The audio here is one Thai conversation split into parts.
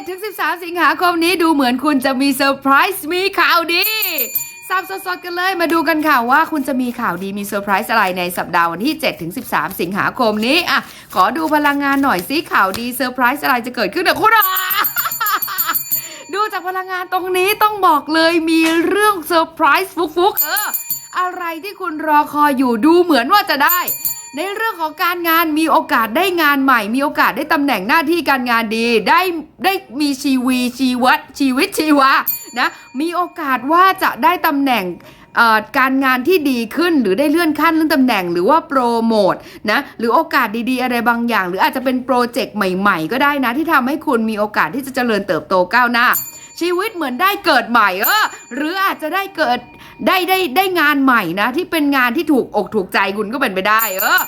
7ถึง 13 สิงหาคมนี้ดูเหมือนคุณจะมีเซอร์ไพรส์มีข่าวดีสับสดๆกันเลยมาดูกันค่ะว่าคุณจะมีข่าวดีมีเซอร์ไพรส์อะไรในสัปดาห์วันที่ 7 ถึง 13 สิงหาคมนี้อะขอดูพลังงานหน่อยสิข่าวดีเซอร์ไพรส์อะไรจะเกิดขึ้นกับคุณอะดูจากพลังงานตรงนี้ต้องบอกเลยมีเรื่องเซอร์ไพรส์ฟุกๆเอออะไรที่คุณรอคอยอยู่ดูเหมือนว่าจะได้ ในเรื่องของการงานมีโอกาสได้งานใหม่ มีโอกาสได้ตำแหน่งหน้าที่การงานดี ได้ได้มีชีวีชีวัตชีวิตชีวานะมีโอกาสว่าจะได้ตำแหน่งการงานที่ดีขึ้นหรือได้เลื่อนขั้นเลื่อนตำแหน่งหรือว่าโปรโมทนะหรือโอกาสดีๆ อะไรบางอย่าง หรืออาจจะเป็นโปรเจกต์ใหม่ ๆ ก็ได้นะที่ทำให้คุณมีโอกาสที่จะเจริญเติบโตก้าวหน้าชีวิตเหมือนได้เกิดใหม่เออหรืออาจจะได้เกิด ได้ได้ได้งานใหม่นะ ที่เป็นงานที่ถูกอกถูกใจคุณก็เป็นไปได้ เออ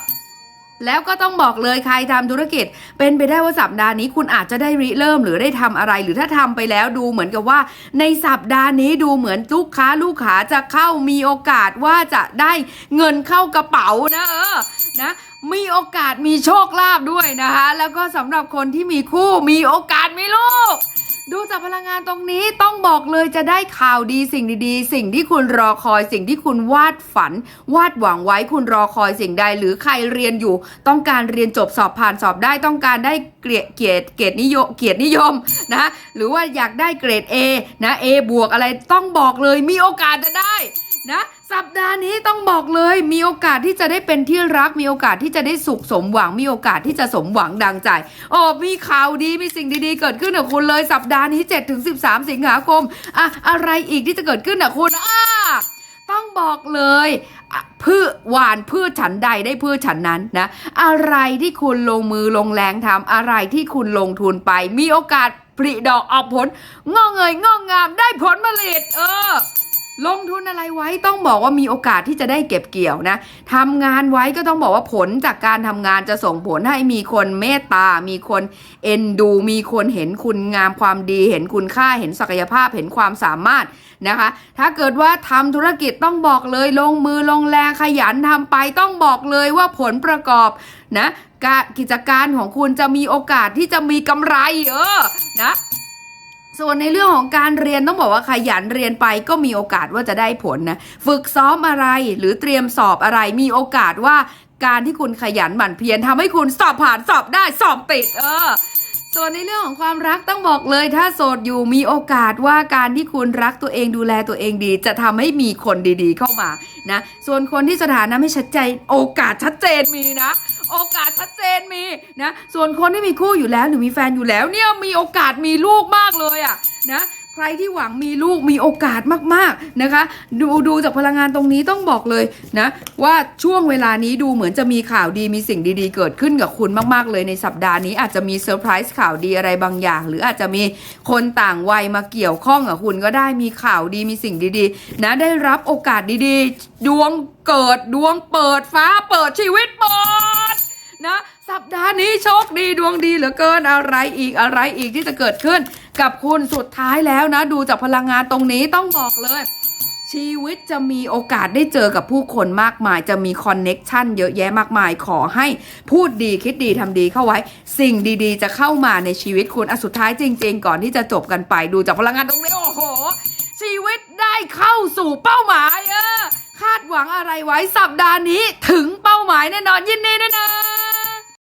แล้วก็ต้องบอกเลยใครทำธุรกิจ เป็นไปได้ว่าสัปดาห์นี้คุณอาจจะได้ริเริ่มหรือได้ทำอะไรหรือถ้าทำไปแล้วดูเหมือนกับว่า ในสัปดาห์นี้ดูเหมือนลูกค้าลูกค้าจะเข้ามีโอกาสว่าจะได้เงินเข้ากระเป๋านะเออนะมีโอกาสมีโชคลาภด้วยนะคะ แล้วก็สำหรับคนที่มีคู่มีโอกาสมีลูก ดูจากพลังงานตรงนี้ต้องบอกเลยจะได้ข่าวดีสิ่งดีๆ สิ่งที่คุณรอคอย สิ่งที่คุณวาดฝัน วาดหวังไว้คุณรอคอยสิ่งใด หรือใครเรียนอยู่ ต้องการเรียนจบสอบผ่านสอบได้ต้องการได้เกรดเกียรติเกียรตินิยมเกียรตินิยมนะหรือว่าอยากได้เกรด A นะ A บวกอะไรต้องบอกเลยมีโอกาสจะได้ นะสัปดาห์นี้ต้องบอกเลยมีโอกาสที่จะได้เป็นที่รัก มีโอกาสที่จะได้สุขสมหวัง มีโอกาสที่จะสมหวังดังใจโอ้มีข่าวดีมีสิ่งดีๆเกิดขึ้นกับคุณเลยสัปดาห์นี้7ถึง13 สิงหาคมอะอะไรอีกที่จะเกิดขึ้นกับคุณอ่าต้องบอกเลยอะพืชหวานพืชฉันใดได้พืชฉันนั้นนะอะไรที่คุณลงมือลงแรงทำอะไรที่คุณลงทุนไป มีโอกาสผลิดอกออกผลงอกเงยงอกงามได้ผลผลิตเออ ลงทุนอะไรไว้ต้องบอกว่ามีโอกาสที่จะได้เก็บเกี่ยวนะทำงานไว้ก็ต้องบอกว่าผลจากการทำงานจะส่งผลให้มีคนเมตตา มีคนเอ็นดู มีคนเห็นคุณงามความดี เห็นคุณค่า เห็นศักยภาพ เห็นความสามารถนะคะ ถ้าเกิดว่าทำธุรกิจต้องบอกเลยลงมือลงแรงขยันทำไปต้องบอกเลยว่าผลประกอบนะกิจการของคุณจะมีโอกาสที่จะมีกำไรเออนะ ส่วนในเรื่องของการเรียนต้องบอกว่าขยันเรียนไปก็มีโอกาสว่าจะได้ผลนะ ฝึกซ้อมอะไรหรือเตรียมสอบอะไรมีโอกาสว่าการที่คุณขยันหมั่นเพียรทำให้คุณสอบผ่านสอบได้สอบติด เออ ส่วนในเรื่องของความรักต้องบอกเลย ถ้าโสดอยู่มีโอกาสว่าการที่คุณรักตัวเองดูแลตัวเองดี จะทำให้มีคนดีๆเข้ามานะ ส่วนคนที่สถานะไม่ชัดเจนโอกาสชัดเจนมีนะ โอกาสชัดเจนมีนะ ส่วนคนที่มีคู่อยู่แล้วหรือมีแฟนอยู่แล้วเนี่ยมีโอกาสมีลูกมากเลยอะนะใครที่หวังมีลูกมีโอกาสมากๆนะคะ ดูดูจากพลังงานตรงนี้ต้องบอกเลยนะว่าช่วงเวลานี้ดูเหมือนจะมีข่าวดีมีสิ่งดีๆ เกิดขึ้นกับคุณมากๆเลยในสัปดาห์นี้อาจจะมีเซอร์ไพรส์ข่าวดีอะไรบางอย่าง หรืออาจจะมีคนต่างวัยมาเกี่ยวข้องกับคุณก็ได้มีข่าวดีมีสิ่งดีๆ นะได้รับโอกาสดีๆ ดวงเกิดดวงเปิดฟ้าเปิดชีวิตเปิด นะ สัปดาห์นี้โชคดีดวงดีเหลือเกินอะไรอีกอะไรอีกที่จะเกิดขึ้น กับคุณสุดท้ายแล้วนะ ดูจากพลังงานตรงนี้ต้องบอกเลยชีวิตจะมีโอกาสได้เจอกับผู้คนมากมาย จะมีคอนเน็กชันเยอะแยะมากมาย ขอให้พูดดีคิดดีทำดีเข้าไว้ สิ่งดีๆ จะเข้ามาในชีวิตคุณอสุดท้ายจริง ๆ ก่อนที่จะจบกันไปดูจากพลังงานตรงนี้ โอ้โห ชีวิตได้เข้าสู่เป้าหมายเออคาดหวังอะไรไว้สัปดาห์นี้ถึงเป้าหมายแน่นอนยินดีด้วยนะ